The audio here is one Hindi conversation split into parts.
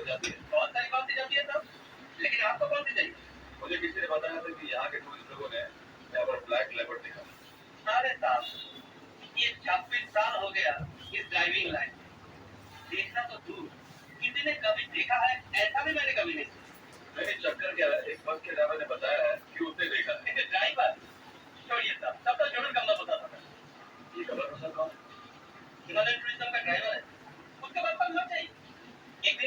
पड़ जाती है। बहुत सारी बातें जाती है तब लेकिन आपको कौन सी चाहिए? मुझे किसी ने बताया था कि यहाँ के टूरिस्ट लोगों ने यहाँ पर ब्लैक लेपर्ड देखा। अरे साहब ये छब्बीस साल हो गया इस ड्राइविंग लाइन में। देखना तो दूर। किसी ने कभी देखा है? ऐसा भी मैंने कभी नहीं सुना। चक्कर क्या है? एक बस के ड्राइवर ने बताया है कि उसने देखा। है। ड्राइवर छोड़िए साहब तब ज़रूर कमला बता था ये खबर प्रसाद कौन हिमालयन टूरिज़्म का ड्राइवर है। उसके बाद पर चाहिए। एक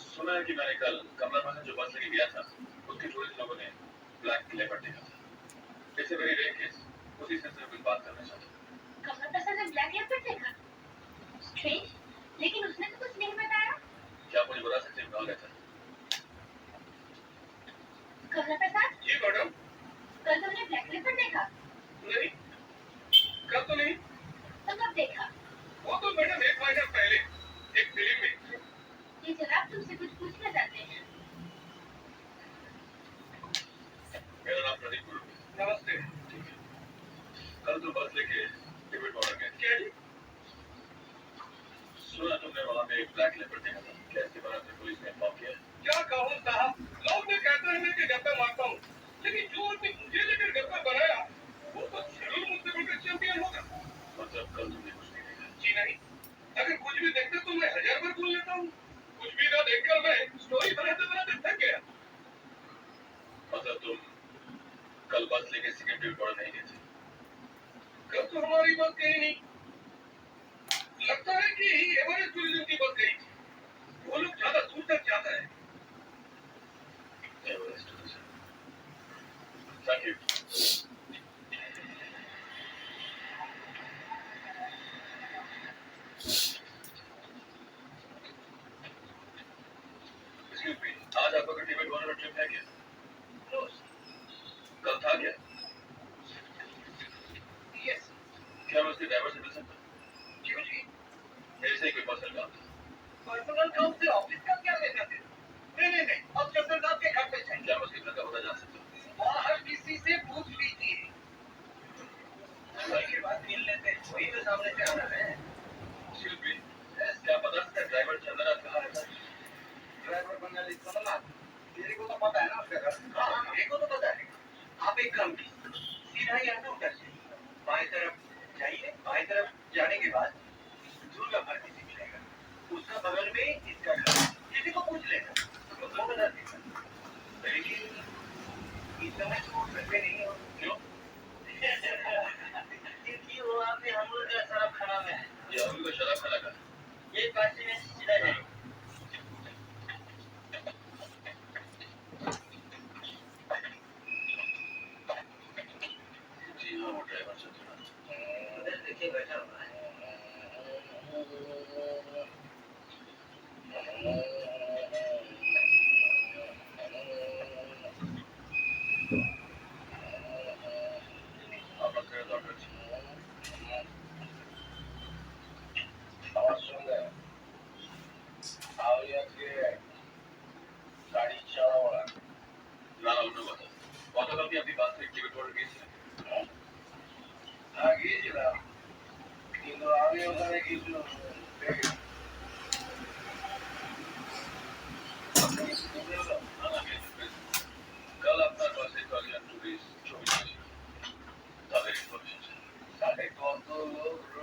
सुना है कि मैंने कल कमला प्रसाद जो बस लेके गया था उसके टूरिस्ट लोगों ने ब्लैक लेपर्ड देखा था अ वेरी रेयर केस उसी सिलसिले में कुछ बात करना चाहता कमला प्रसाद ने ब्लैक लेपर्ड देखा. Strange. लेकिन उसने तो कुछ नहीं बताया. क्या मुझे बता सकते हैं कहाँ गया था कमला प्रसाद, जी मैडम कल तुमने ब्लैक लेपर्ड देखा. नहीं कल तो नहीं तो कब देखा? वो तो मैडम एक महीना पहले एक फ़िल्म में। ये जनाब तुमसे कुछ पूछना चाहते हैं. मेरा नाम प्रदीप गुरु। नमस्ते। कल तो बस लेके टिकट ऑर्डर गए क्या जी? सुना तुमने वहाँ पे एक ब्लैक लेपर्ड देखा था। क्या इसके बारे में पुलिस ने इन्फॉर्म किया? क्या कहूँ साहब? लोग ने कहते हैं कि गप्पे मारता हूँ। लेकिन जो आदमी मुझे लेकर गप्पे बनाया वो तो ज़रूर मुझसे बढ़कर चैंपियन होगा। मतलब कल तुमने नहीं। अगर कुछ भी देखते तो मैं हज़ार बार बोल लेता हूँ। আলাইকুম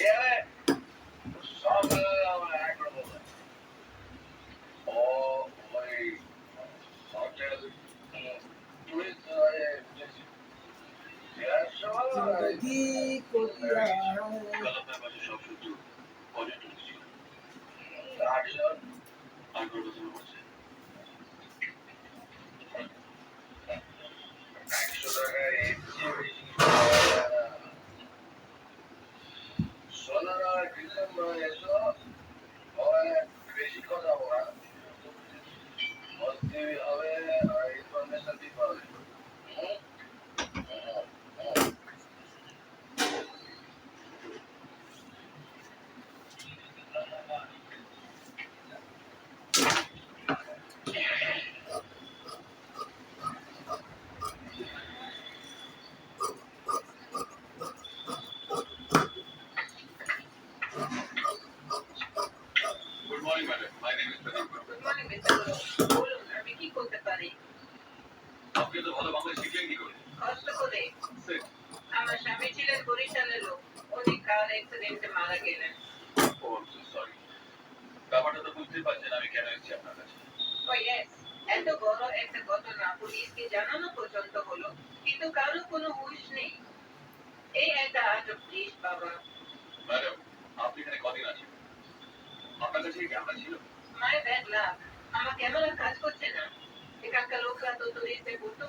Yeah. বুঝতে আপনার কাছে? একটা ঘটনা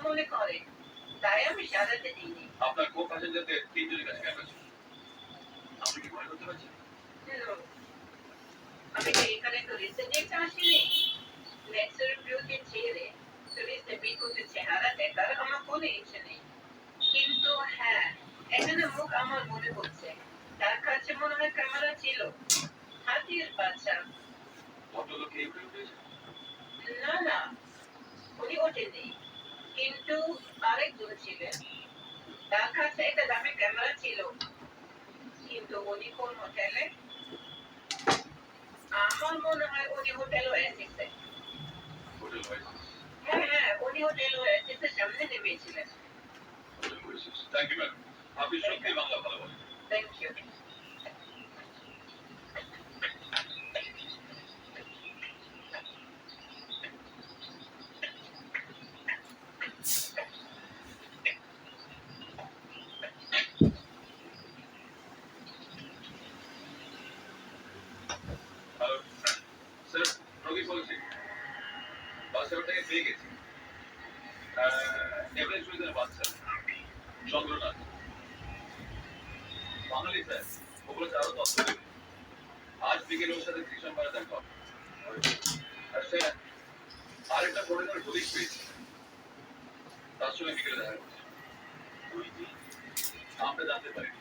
মনে করে তাই আমি সাজাতে প্যাসেঞ্জারদের তিনজনের কাছে ক্যামেরা ছিল? আপনি কি মনে করতে পারছেন? අපිට ඒකට රිසර්ච් එකක් ආශිනේ නැචරල් බියුටි තියෙන්නේ আরেকটা ফরেনার কলিগ পেয়েছি। তার সঙ্গে বিকেলে দেখা করছি আমরা জানতে পারিনি।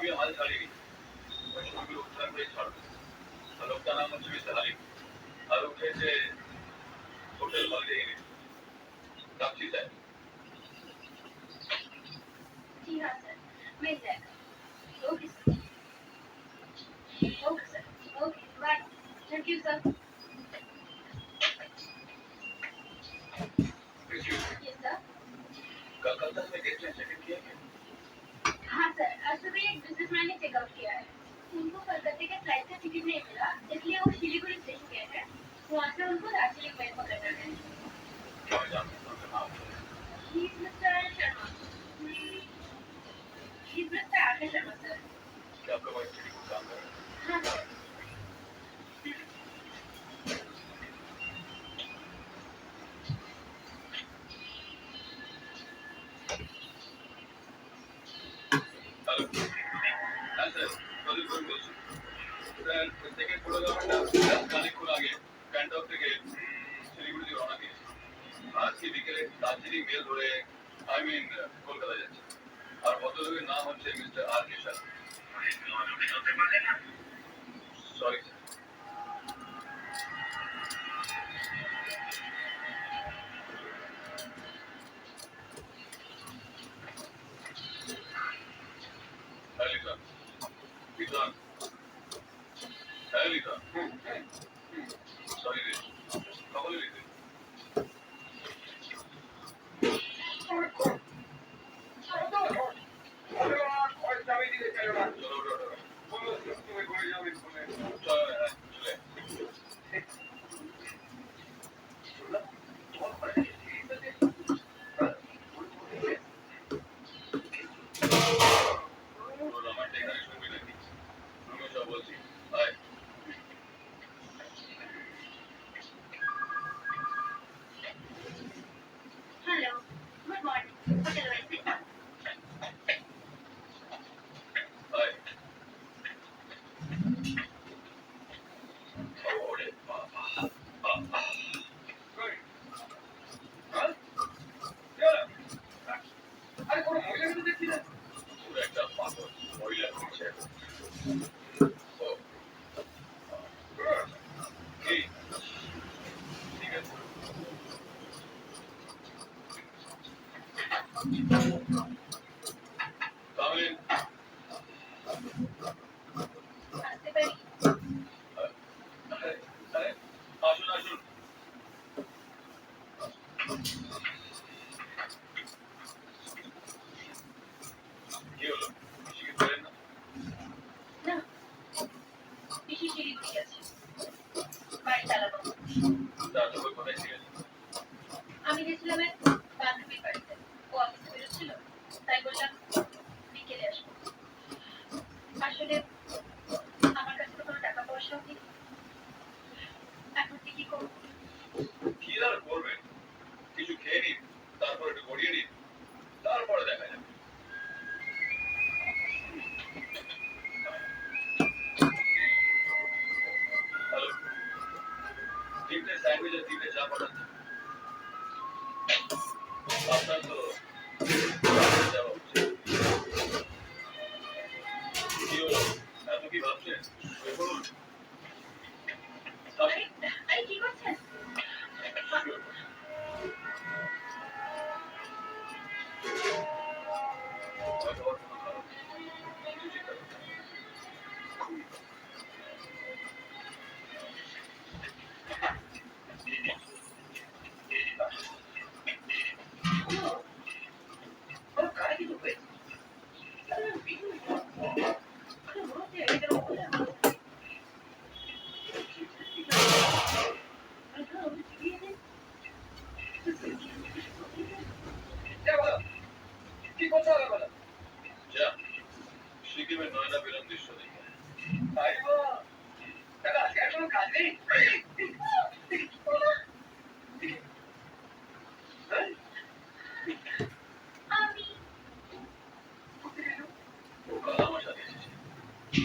आम्ही हल झालेली पश्चिम उत्तर प्रदेश हलवताना म्हणजे झाली हलवण्याचे हॉटेल मध्ये गेले दाखलीच आहे मिल जाएगा। Okay sir. Okay sir. Okay bye. Thank you sir Calcutta में देखने चेक किया क्या सर असल में एक बिजनेसमैन ने चेकअप किया है। उनको कलकत्ते के फ़्लाइट से যাচ্ছি বিকেলে দার্জিলিং মেল ধরে আই মিন কলকাতা যাচ্ছি। আর ভদ্রলোকের নাম হচ্ছে mister R K Shah sorry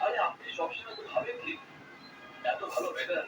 আরে আপনি সবসময় তো ভাবেন কি? এত ভালো বেটার